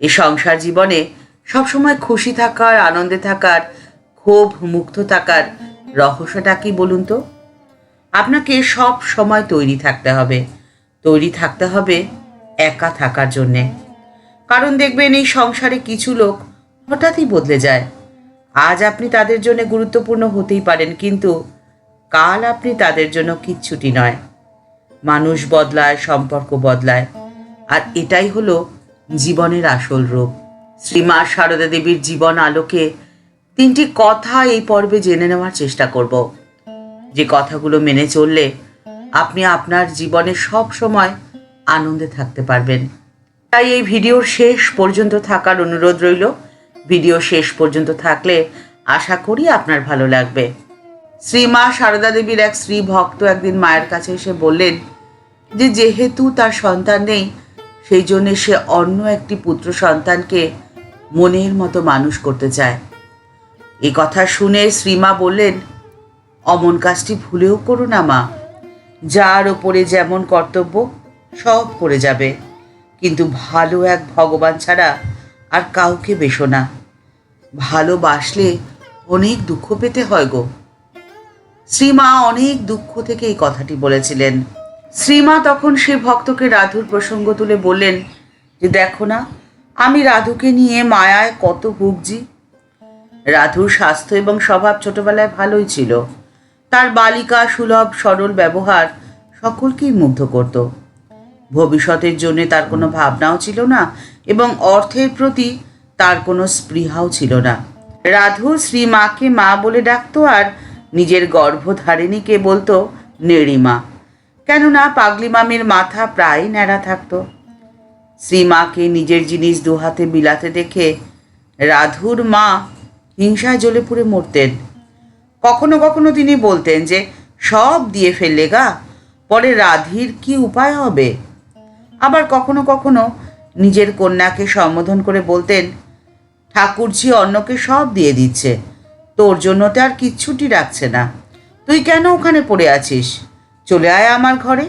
এই সংসার জীবনে সবসময় খুশি থাকার, আনন্দে থাকার, ক্ষোভ মুক্ত থাকার রহস্যটা কি বলুন তো? আপনাকে সব সময় তৈরি থাকতে হবে। তৈরি থাকতে হবে একা থাকার জন্যে। কারণ দেখবেন এই সংসারে কিছু লোক হঠাৎই বদলে যায়। আজ আপনি তাদের জন্য গুরুত্বপূর্ণ হতেই পারেন, কিন্তু কাল আপনি তাদের জন্য কিচ্ছুটি নয়। মানুষ বদলায়, সম্পর্ক বদলায়। আর এটাই হলো জীবনের আসল রূপ। শ্রীমা সারদা দেবীর জীবন আলোকে তিনটি কথা এই পর্বে জেনে নেওয়ার চেষ্টা করব। যে কথাগুলো মেনে চললে আপনি আপনার জীবনে সব সময় আনন্দে থাকতে পারবেন। তাই এই ভিডিওর শেষ পর্যন্ত থাকার অনুরোধ রইল। ভিডিও শেষ পর্যন্ত থাকলে আশা করি আপনার ভালো লাগবে। শ্রীমা সারদা দেবীর এক স্ত্রী ভক্ত একদিন মায়ের কাছে এসে বললেন যে, যেহেতু তার সন্তান নেই সেই জন্যে সে অন্য একটি পুত্র সন্তানকে মনের মতো মানুষ করতে চায়। এই কথা শুনে শ্রীমা বললেন, অমন কাজটি ভুলেও করো না মা। যার ওপরে যেমন কর্তব্য, সব করে যাবে। কিন্তু ভালো এক ভগবান ছাড়া আর কাউকে বেশো না। ভালোবাসলে অনেক দুঃখ পেতে হয় গো। শ্রীমা অনেক দুঃখ থেকে এই কথাটি বলেছিলেন। শ্রীমা তখন সে ভক্তকে রাধুর প্রসঙ্গ তুলে বললেন যে দেখো না, আমি রাধুকে নিয়ে মায়ায় কত ভুগজি রাধুর স্বাস্থ্য এবং স্বভাব ছোটবেলায় ভালোই ছিল। তার বালিকা সুলভ সরল ব্যবহার সকলকেই মুগ্ধ করত। ভবিষ্যতের জন্য তার কোনো ভাবনাও ছিল না এবং অর্থের প্রতি তার কোনো স্পৃহাও ছিল না। রাধু শ্রীমাকে মা বলে ডাকতো আর নিজের গর্ভধারিণীকে বলতো নেড়িমা। কেননা পাগলি মামির মাথা প্রায় ন্যাড়া থাকতো। শ্রীমাকে নিজের জিনিস দুহাতে বিলাতে দেখে রাধুর মা হিংসায় জ্বলে পুড়ে মরতেন। কখনো কখনো তিনি বলতেন যে, সব দিয়ে ফেললে গা, পরে রাধির কি উপায় হবে? আবার কখনো কখনো নিজের কন্যাকে সম্বোধন করে বলতেন ঠাকুরজি অন্যকে সব দিয়ে দিচ্ছে, তোর জন্য তো আর কিচ্ছুটি রাখছে না। তুই কেন ওখানে পড়ে আছিস? চলে আয় আমার ঘরে।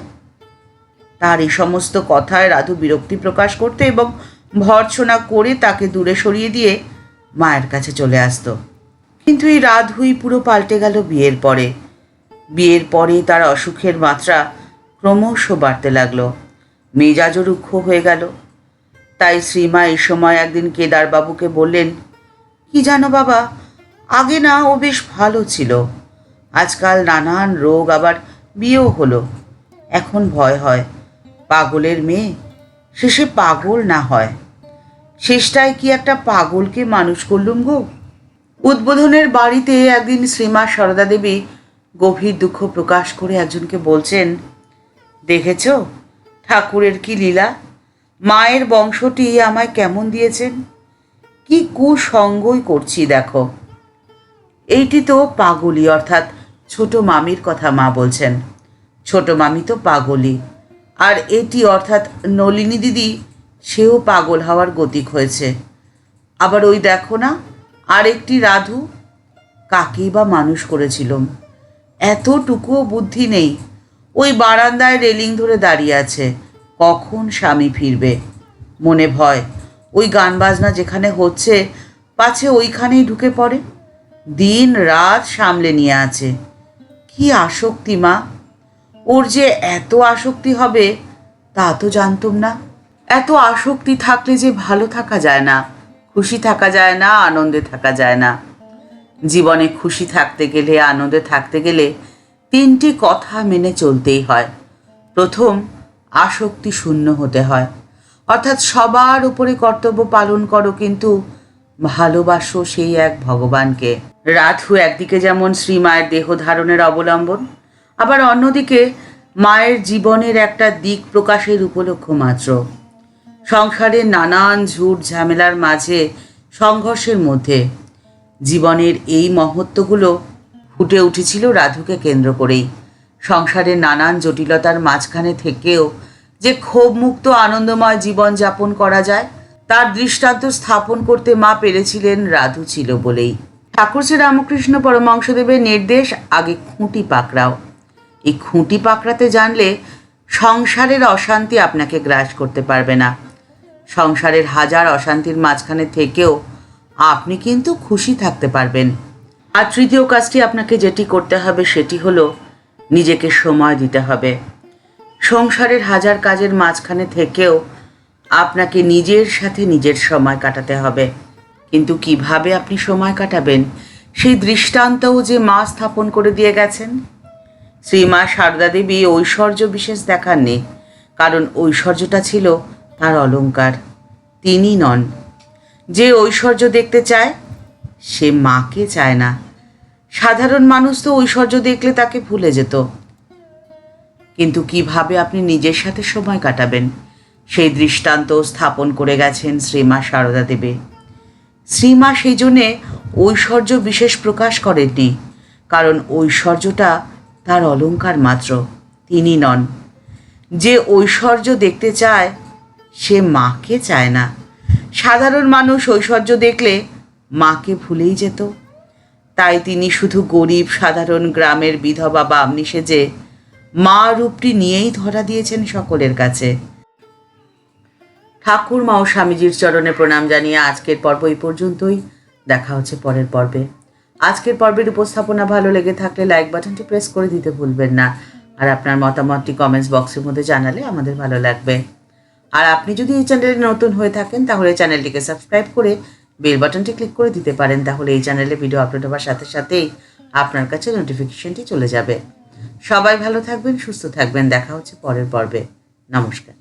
তার এই সমস্ত কথায় রাধু বিরক্তি প্রকাশ করতে এবং ভর্ৎসনা করে তাকে দূরে সরিয়ে দিয়ে মায়ের কাছে চলে আসতো। কিন্তু এই রাধুই পুরো পাল্টে গেল বিয়ের পরে। বিয়ের পরে তার অসুখের মাত্রা ক্রমশ বাড়তে লাগল। মেজাজও রুক্ষ হয়ে গেল। তাই শ্রীমা এই সময় একদিন কেদারবাবুকে বললেন, কি জানো বাবা, আগে না ও বেশ ভালো ছিল। আজকাল নানান রোগ আবার বিয়েও হলো। এখন ভয় হয়, পাগলের মেয়ে? শেষে পাগল না হয়। শেষটায় কি একটা পাগলকে মানুষ করলুম গো? উদ্বোধনের বাড়িতে একদিন শ্রীমা সারদা দেবী গভীর দুঃখ প্রকাশ করে একজনকে বলছেন, দেখেছ? ঠাকুরের কি লীলা? মায়ের বংশটি আমায় কেমন দিয়েছেন? কি কুসঙ্গই করছি দেখো। এইটি তো পাগলি অর্থাৎ ছোট মামির কথা মা বলছেন। ছোট মামি তো পাগলই। আর এটি অর্থাৎ নলিনী দিদি, সেও পাগল হওয়ার গতিক হয়েছে। আবার ওই দেখো না আর একটি রাধু কাকেই বা মানুষ করেছিলাম এতটুকুও বুদ্ধি নেই। ওই বারান্দায় রেলিং ধরে দাঁড়িয়ে আছে। কখন স্বামী ফিরবে? মনে ভয়। ওই গান বাজনা যেখানে হচ্ছে, পাছে ওইখানেই ঢুকে পড়ে। দিন রাত সামলে নিয়ে আছে। কি আসক্তি, মা? ওর যে এত আসক্তি হবে, তা তো জানতুম না। এত আসক্তি থাকলে যে ভালো থাকা যায় না, খুশি থাকা যায় না, আনন্দে থাকা যায় না। জীবনে খুশি থাকতে গেলে, আনন্দে থাকতে গেলে তিনটি কথা মেনে চলতেই হয়। প্রথম, আসক্তি শূন্য হতে হয়। অর্থাৎ সবার উপরে কর্তব্য পালন করো, কিন্তু ভালোবাসো সেই এক ভগবানকে। রাধু একদিকে যেমন শ্রীমায়ের দেহ ধারণের অবলম্বন, আবার অন্যদিকে মায়ের জীবনের একটা দিক প্রকাশের উপলক্ষ মাত্র। সংসারের নানান ঝুট ঝামেলার মাঝে, সংঘর্ষের মধ্যে। জীবনের এই মহত্বগুলো ফুটে উঠেছিল রাধুকে কেন্দ্র করেই। সংসারের নানান জটিলতার মাঝখানে থেকেও যে ক্ষোভমুক্ত আনন্দময় জীবন যাপন করা যায়, তার দৃষ্টান্ত স্থাপন করতে মা পেরেছিলেন রাধু ছিল বলেই। ঠাকুর শ্রী রামকৃষ্ণ পরমংশদেবের নির্দেশ, আগে খুঁটি পাকড়াও। এই খুঁটি পাকড়াতে জানলে সংসারের অশান্তি আপনাকে গ্রাস করতে পারবে না। সংসারের হাজার অশান্তির মাঝখানে থেকেও আপনি কিন্তু খুশি থাকতে পারবেন। আর তৃতীয় কাজটি আপনাকে যেটি করতে হবে সেটি হলো নিজেকে সময় দিতে হবে। সংসারের হাজার কাজের মাঝখানে থেকেও আপনাকে নিজের সাথে নিজের সময় কাটাতে হবে। কিন্তু কীভাবে আপনি সময় কাটাবেন? সেই দৃষ্টান্তও যে মা স্থাপন করে দিয়ে গেছেন? শ্রীমা সারদা দেবী ঐশ্বর্য বিশেষ দেখাননি কারণ ঐশ্বর্যটা ছিল তার অলংকার তিনি নন। যে ঐশ্বর্য দেখতে চায়, সে মাকে চায় না। সাধারণ মানুষ তো ঐশ্বর্য দেখলে তাকে ভুলে যেত। কিন্তু কীভাবে আপনি নিজের সাথে সময় কাটাবেন? সেই দৃষ্টান্ত স্থাপন করে গেছেন শ্রীমা সারদা দেবী। শ্রীমা সেই জন্যে ঐশ্বর্য বিশেষ প্রকাশ করেননি, কারণ ঐশ্বর্যটা তার অলংকার মাত্র, তিনি নন। যে ঐশ্বর্য দেখতে চায়, সে মাকে চায় না। সাধারণ মানুষ ঐশ্বর্য দেখলে মাকে ভুলেই যেত। তাই তিনি শুধু গরিব, সাধারণ গ্রামের বিধবা বামনি সেজে মা রূপটি নিয়েই ধরা দিয়েছেন সকলের কাছে। ঠাকুর মা ও স্বামীজির চরণে প্রণাম জানিয়ে আজকের পর্ব এই পর্যন্তই। দেখা হচ্ছে পরের পর্বে। আজকের পর্বের উপস্থাপনা ভালো লেগে থাকলে লাইক বাটনটি প্রেস করে দিতে ভুলবেন না। আর আপনার মতামতটি কমেন্টস বক্সের মধ্যে জানালে আমাদের ভালো লাগবে। আর আপনি যদি এই চ্যানেলে নতুন হয়ে থাকেন, তাহলে চ্যানেলটিকে সাবস্ক্রাইব করে বেল বাটনটি ক্লিক করে দিতে পারেন। তাহলে এই চ্যানেলে ভিডিও আপলোড হওয়ার সাথে সাথেই আপনার কাছে নোটিফিকেশনটি চলে যাবে। সবাই ভালো থাকবেন, সুস্থ থাকবেন। দেখা হচ্ছে পরের পর্বে। নমস্কার।